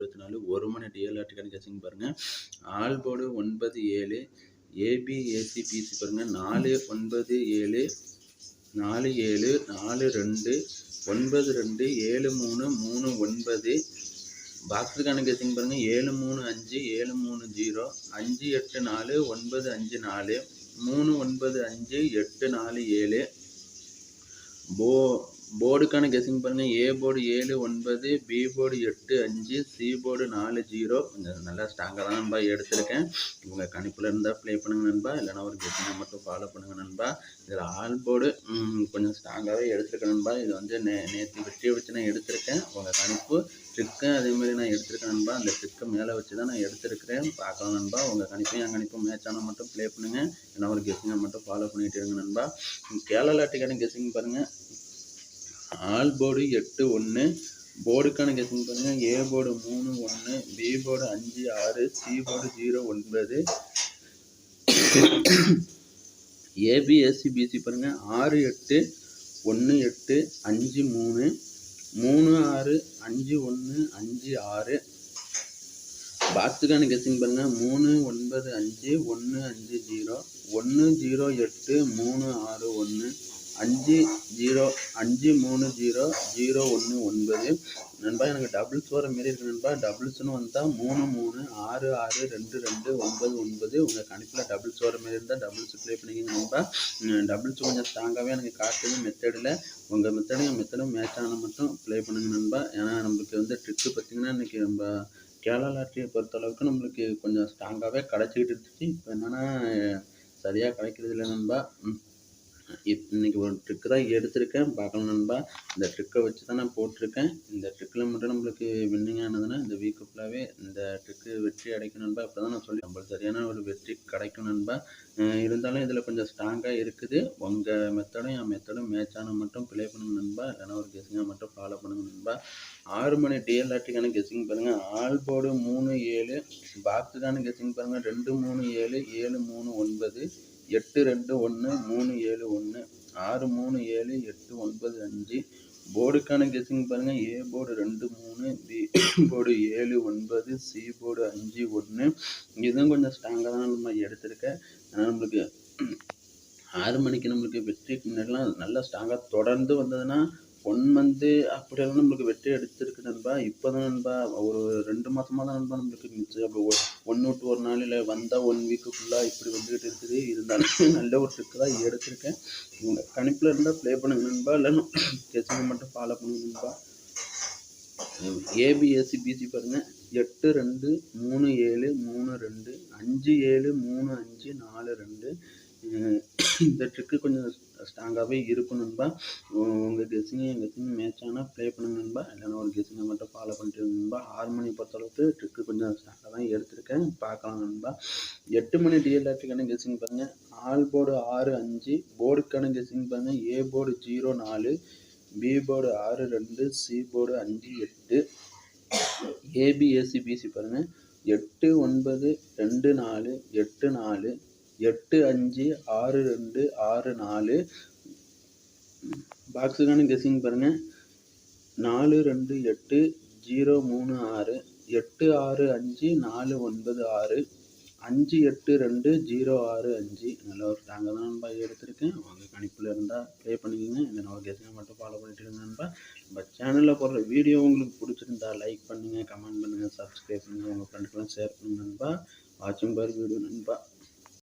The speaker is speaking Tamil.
இருபத்தி நாலு ஒரு மணி டிஎல்ஆர்டிக்கான கெஸிங் பாருங்கள் ஆல் போர்டு ஒன்பது ஏழு ஏபிஏசி பிசி பாருங்கள் நாலு ஒன்பது ஏழு நாலு ஏழு நாலு ரெண்டு ஒன்பது ரெண்டு ஏழு மூணு மூணு ஒன்பது. பாக்ஸுக்கான கெஸிங் பாருங்கள் ஏழு மூணு அஞ்சு ஏழு மூணு ஜீரோ அஞ்சு எட்டு நாலு ஒன்பது அஞ்சு நாலு மூணு ஒன்பது அஞ்சு எட்டு நாலு ஏழு. போ போர்டுக்கான கெஸிங் பாருங்கள் ஏ போர்டு ஏழு ஒன்பது பி போர்டு எட்டு அஞ்சு சி போர்டு நாலு ஜீரோ. கொஞ்சம் நல்லா ஸ்ட்ராங்காக தான் நண்பா எடுத்திருக்கேன். இவங்க கணிப்பில் இருந்தால் ப்ளே பண்ணுங்க நண்பா. இல்லைனா ஒரு கெஸிங்கை மட்டும் ஃபாலோ பண்ணுங்க நண்பா. இதில் ஆல் போர்டு கொஞ்சம் ஸ்ட்ராங்காகவே எடுத்திருக்கேன் நண்பா. இது வந்து நே நேற்று வெற்றியை வச்சு நான் எடுத்திருக்கேன். உங்கள் கணிப்பு ட்ரிக்கு அதேமாதிரி நான் எடுத்திருக்கேன் நண்பா. அந்த ட்ரிக்கை மேலே வச்சு தான் நான் எடுத்திருக்கிறேன். பார்க்கலாம் நண்பா. உங்கள் கணிப்பையும் என் கணிப்பும் மேட்ச் ஆனால் மட்டும் ப்ளே பண்ணுங்கள் இல்லைனா ஒரு கெஸிங்கை மட்டும் ஃபாலோ பண்ணிகிட்டு இருங்க நண்பா. கேரளாட்டிக்கான கெஸிங் பாருங்கள் ஆல் போர்டு எட்டு ஒன்று போர்டுக்கான கெஸிங் பாருங்கள் ஏ போர்டு மூணு ஒன்று பி போர்டு அஞ்சு ஆறு சி போர்டு ஜீரோ ஒன்பது. ஏபிஎஸ்சி பிசி பாருங்கள் ஆறு எட்டு ஒன்று எட்டு அஞ்சு மூணு. மூணு ஆறு அஞ்சு ஒன்று அஞ்சு ஆறு. பாக்ஸுக்கான கெஸ்டிங் பாருங்கள் மூணு ஒன்பது அஞ்சு ஒன்று அஞ்சு ஜீரோ ஒன்று ஜீரோ எட்டு மூணு ஆறு ஒன்று அஞ்சு ஜீரோ அஞ்சு மூணு ஜீரோ ஜீரோ ஒன்று ஒன்பது. நண்பா எனக்கு டபுள்ஸ் வர மாரி இருக்கு நண்பா. டபுள்ஸ்னு வந்தால் மூணு மூணு ஆறு ஆறு ரெண்டு ரெண்டு ஒன்பது ஒன்பது. உங்கள் கணக்கில் டபுள்ஸ் வர மாரி இருந்தால் டபுள்ஸ் ப்ளே பண்ணிக்கங்க நண்பா. டபுள்ஸ் கொஞ்சம் ஸ்ட்ராங்காகவே எனக்கு காட்டுது. மெத்தடில் உங்கள் மெத்தடும் மெத்தடும் மேட்ச் ஆனால் மட்டும் ப்ளே பண்ணுங்க நண்பா. ஏன்னா நம்மளுக்கு வந்து ட்ரிக்கு பார்த்திங்கன்னா இன்றைக்கி நம்ம கேரளா லாட்ரியை பொறுத்தளவுக்கு நம்மளுக்கு கொஞ்சம் ஸ்ட்ராங்காகவே கிடச்சிக்கிட்டு இருந்துச்சு. இப்போ என்னென்னா சரியாக கிடைக்கிறது இல்லை நண்பா இப் ஒரு ட்ரிக்கு தான் எடுத்திருக்கேன். பார்க்கலாம் நண்பா. இந்த ட்ரிக்கை வச்சு தான் நான் போட்டிருக்கேன். இந்த ட்ரிக்கில் மட்டும் நம்மளுக்கு வின்னிங் ஆனதுன்னா இந்த வீக்கு ஃபுல்லாகவே இந்த ட்ரிக்கு வெற்றி அடைக்கும் நண்பா. அப்போ தான் நான் சொல்லி நம்மளுக்கு சரியான ஒரு வெற்றி கிடைக்கும் நண்பா. இருந்தாலும் இதில் கொஞ்சம் ஸ்ட்ராங்காக இருக்குது. உங்கள் மெத்தடும் என் மெத்தடும் மேட்ச் ஆனால் மட்டும் ப்ளே பண்ணுங்க நண்பா. இல்லைனா ஒரு கெஸிங்காக மட்டும் ஃபாலோ பண்ணுங்க நண்பா. ஆறு மணி டிஎல்ஆர்டிக்கான கெஸிங் பாருங்கள் ஆல் போர்டு மூணு ஏழு. பாக்ஸுக்கான கெஸிங் பாருங்கள் ரெண்டு மூணு ஏழு ஏழு மூணு ஒன்பது. எட்டு ரெண்டு ஒன்று மூணு ஏழு ஒன்று ஆறு மூணு ஏழு எட்டு ஒன்பது அஞ்சு. போர்டுக்கான கெஸ்ஸிங் பாருங்கள் ஏ போர்டு ரெண்டு மூணு பி போர்டு ஏழு ஒன்பது சி போர்டு அஞ்சு ஒன்று. இதுவும் கொஞ்சம் ஸ்ட்ராங்காக தான் நம்ம எடுத்திருக்கேன் ஆனால் நம்மளுக்கு ஆறு மணிக்கு நம்மளுக்கு வெற்றி முன்னாடிலாம் நல்லா ஸ்ட்ராங்காக தொடர்ந்து வந்ததுன்னா ஒன் மந்த்து அப்படியெல்லாம் நம்மளுக்கு வெற்றி எடுத்திருக்கு நண்பா. இப்போ தான் நண்பா ஒரு ரெண்டு மாதமாக தான் நண்பா நம்மளுக்கு மிச்சம் ஒ ஒன் விட்டு ஒரு நாளில் வந்தால் ஒன் வீக்கு ஃபுல்லாக இப்படி வந்துக்கிட்டு இருக்குது. இருந்தாலும் நல்ல ஒரு ட்ரிக்கு தான் எடுத்திருக்கேன். உங்கள் கணிப்பில் இருந்தால் ப்ளே பண்ணுங்க நண்பா. இல்லைன்னு கெஸிங்கை மட்டும் ஃபாலோ பண்ணுங்க நண்பா. ஏபிஎஸ்சி பிசி பாருங்கள் எட்டு ரெண்டு மூணு ஏழு மூணு ரெண்டு அஞ்சு ஏழு மூணு அஞ்சு நாலு ரெண்டு இந்த ட்ரிக்கு கொஞ்சம் ஸ்ட்ராங்காகவே இருக்கும் நண்பா. உங்கள் கெஸ்ஸிங் என் கெஸ்ஸிங் மேட்ச் ஆனால் ப்ளே பண்ணுங்க நண்பா. இல்லைனா ஒரு கெஸ்ஸிங்கை மட்டும் ஃபாலோ பண்ணிட்டு நண்பா. ஆறு மணி பொறுத்தளவுக்கு ட்ரிக்கு கொஞ்சம் ஸ்ட்ராங்காக தான் எடுத்திருக்கேன். பார்க்கலாம் நண்பா. எட்டு மணி டிஎல்ஆர்டிக்கான கெஸ்ஸிங் பாருங்கள் ஆல் போர்டு ஆறு அஞ்சு. போர்டுக்கான கெஸ்ஸிங் பாருங்கள் ஏ போர்டு ஜீரோ நாலு. பி போர்டு ஆறு ரெண்டு. சி போர்டு அஞ்சு எட்டு. ஏபிஎஸ்சி பிசி பாருங்கள் எட்டு ஒன்பது ரெண்டு நாலு. எட்டு நாலு. எட்டு அஞ்சு ஆறு ரெண்டு ஆறு நாலு. பாக்ஸுக்கான கெஸ்ஸிங் பாருங்கள் நாலு ரெண்டு எட்டு ஜீரோ மூணு ஆறு. எட்டு ஆறு அஞ்சு நாலு ஒன்பது ஆறு. அஞ்சு எட்டு ரெண்டு ஜீரோ ஆறு அஞ்சு. நல்ல ஒரு ஸ்ட்ராங்காக தான் நண்பா. எடுத்திருக்கேன். உங்கள் கணிப்பில் இருந்தால் ப்ளே பண்ணிக்கோங்க. இந்த நம்ம கெஸ்ஸிங்கை மட்டும் ஃபாலோ பண்ணிட்டு இருங்க நண்பா. நம்ம சேனலில் போடுற வீடியோ உங்களுக்கு பிடிச்சிருந்தா லைக் பண்ணுங்கள் கமெண்ட் பண்ணுங்கள் சப்ஸ்கிரைப் பண்ணுங்கள் உங்கள் ஃப்ரெண்டுக்கெல்லாம் ஷேர் பண்ணுங்க நண்பா. வாட்சிங் பார் வீடியோ நண்பா.